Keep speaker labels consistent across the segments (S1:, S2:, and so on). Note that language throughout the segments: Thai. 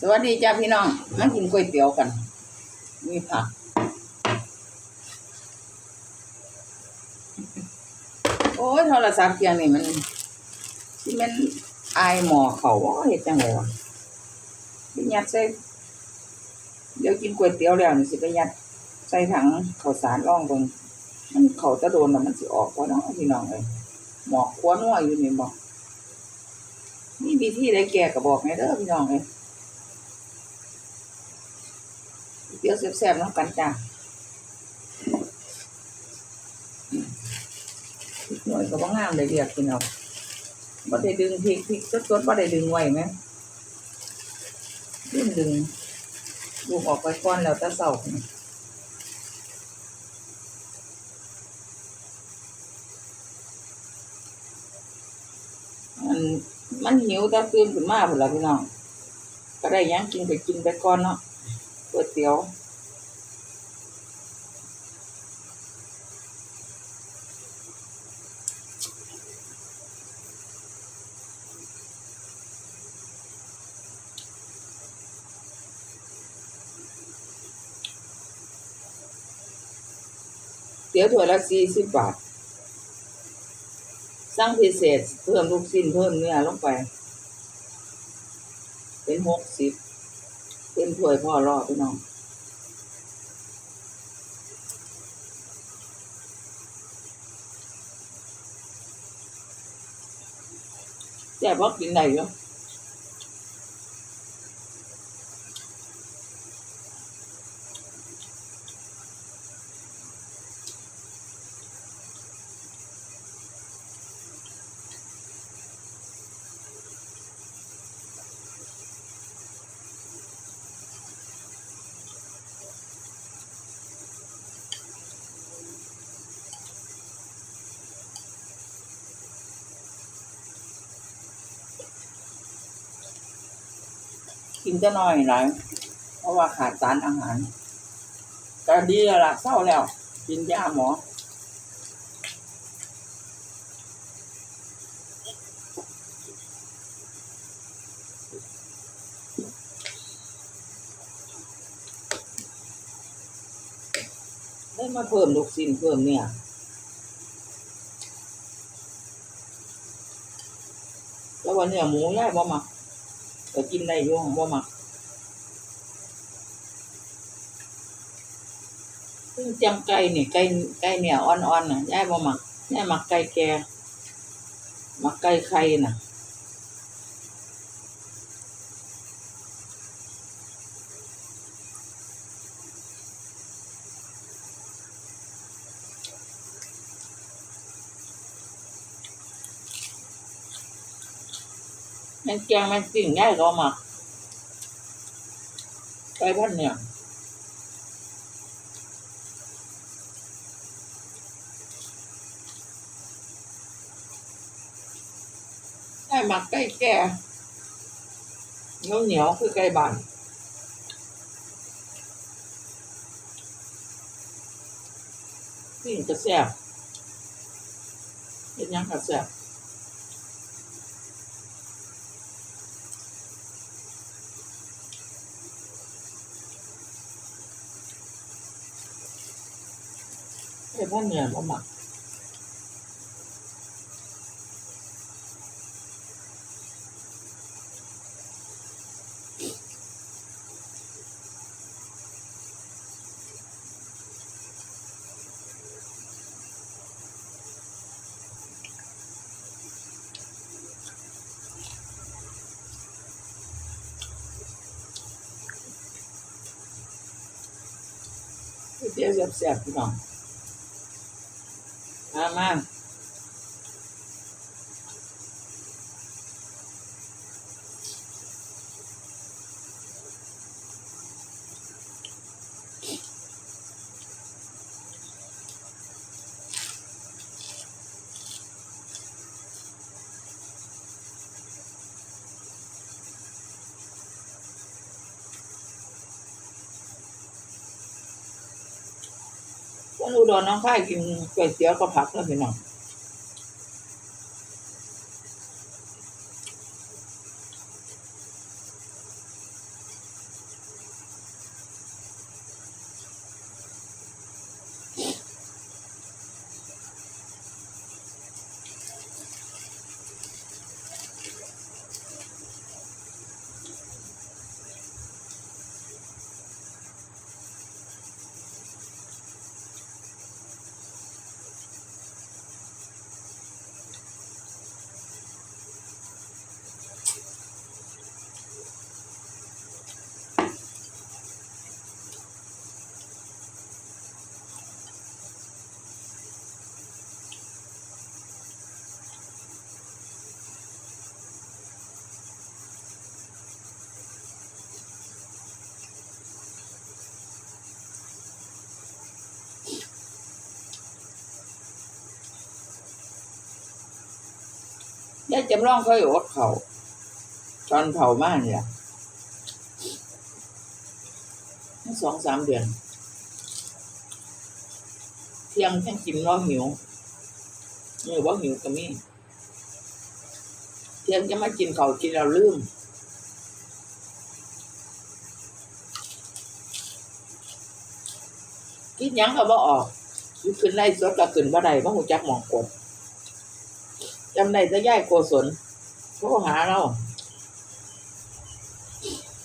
S1: สวัสดีจ้าพี่น้องมากินก๋วยเตี๋ยวกัน มีผัก โอ้ยโทรศัพท์เกียงนี่มันที่มันอายหมอเขาว่าเฮ็ดจังไงวะไปยัดใส่เดี๋ยวกินก๋วยเตี๋ยวแล้วนี่สิไปยัดใส่ถังข้าวสารร่องเบิ่งมันเขาจะโดนแล้วมันสิออกว่าเนาะพี่น้องเอ้ยหมอกคว้านัวอยู่นี่บอกมีวิธีได้แก่ก็บอกไงเด้อพี่น้องเอ้ย เดี๋ยวแซ่บๆน้ำกันจ้าหน่อยก็บ่งามเลยเรียกกินเอาบ่ได้ดึงพริกพริกสดๆบ่ได้ดึงไว้ไหมดึงดึงลูกออกไปก่อนแล้วแต่เช้ามันมันหิวแต่ตื่นขึ้นมาพุ่นล่ะพี่น้องก็ได้ยังกินไปกินไปก่อนเนาะ ก๋วยเตี๋ยวเตี๋ยวถ้วยละสี่สิบบาทสั่งพิเศษเพิ่มลูกชิ้นเพิ่มเนื้อลงไป เป็นหกสิบ เป็นถ้วยพ่อรอพี่น้องแจ่บอกกินไหนอยู่ กินจะน้อยหลายเพราะว่าขาดสารอาหารก็ดีแล้วล่ะเศร้าแล้ว กินยาหมอได้มาเพิ่มลูกชิ้นเพิ่มเนี่ยแล้ววันนี้หมูย่ายบ่มัก ก็กินได้อยู่บ่มักซึ่งจังไก่นี่ไก่ไก่เนี่ยอ่อนๆน่ะย่ายบ่มักย่ายมักไก่แก่มักไก่ไข่น่ะ มันแกงมันสิ่งง่ายก็มาไก่พันเนี่ยไก่หมักไก่แก่เหนียวเหนียวคือไก่บานสิ่งกระแซบเป็นยังกระแซบ ไอ้พวกเนี่ยบ่ มักเดี๋ยวแซ่บๆพี่น้อง มามา คนอุดรน้องค่ายกินก๋วยเตี๋ยวกับผักแล้วพี่น้องายจำลองเคยอดเขาตอนเผามากเนี่ยสองสามเดือน เที่ยงแค่กินว่าหิวเมื่อว่าหิวก็มีเที่ยงจะมากินเขากินเราลืมคิดยังก็บ่ออกขึ้นไล่สดก็ขึ้นบ่ได้บ่ฮู้จักหมองกด จำได้แต่ายโกศลโทรหาเรา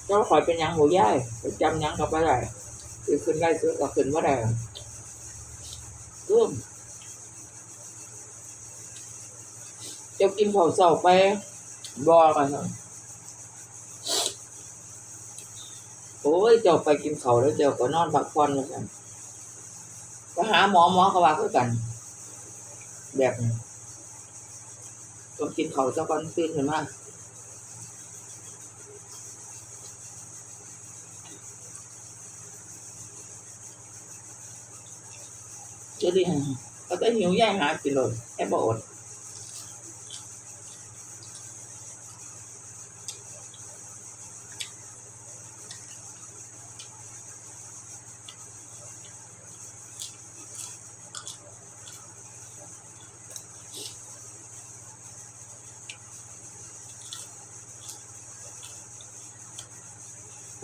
S1: เจ้าขอยเป็นยังหมูยายจำยังก็บ่ได้คือขึ้นไล่สดก็ขึ้นบ่ได้ร่มเจ้ากินข้าวเช้าไปบ่กันเถอะโอ้ยเจ้าไปกินข้าแล้วเจ้าก็นอนพักผ่อนแล้วกันก็หาหมอหมอก็ว่าคือกัน แบบนี้ ต้องกินเขาเจ้าก้อนตื่นขึ้นมาจะได้ก็จะหิวย่ายหากินเลยแค่บ่อด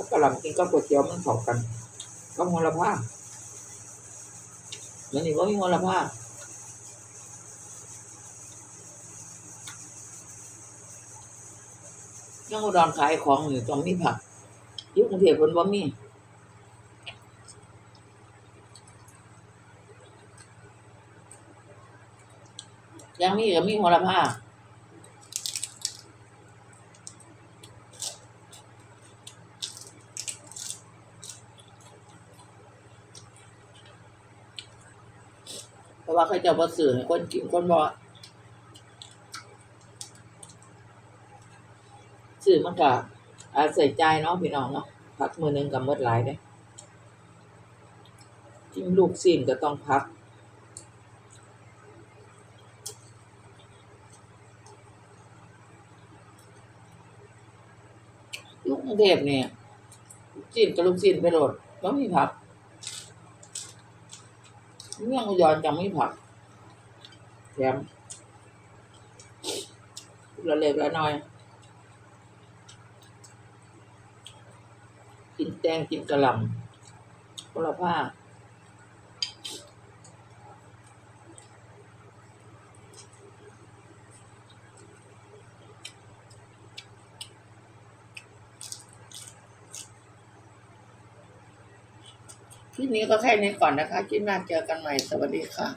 S1: กระหล่ำกินก็ก๋วยเตี๋ยวมันเข้ากันก็มลภาพมันนี่ว่ามีมลภาพยังอุดรขายของอยู่ต้องมีผักยุคกรุงเทพเพิ่นบ่มียังมีก็มีมลภาพ ราะว่าเขาจะบ่สื่อให้คนกินคนบ่สื่อมันก็อาใส่ใจเนาะพี่น้องเนาะพักมือหนึงกับมดหลายเด้กินลูกซีนก็ต้องพักลูกกรุงเทพเนี่ยลูกซีนกับลูกซีนไปโหลดก็มีผัก เมี่ยงอุดรจำไม่ผักแถมละเล็กละน้อย กินแตงกินกระหล่ำคนละผ้า คลิปนี้ก็แค่นี้ก่อนนะคะคลิปหน้าเจอกันใหม่ สวัสดีค่ะ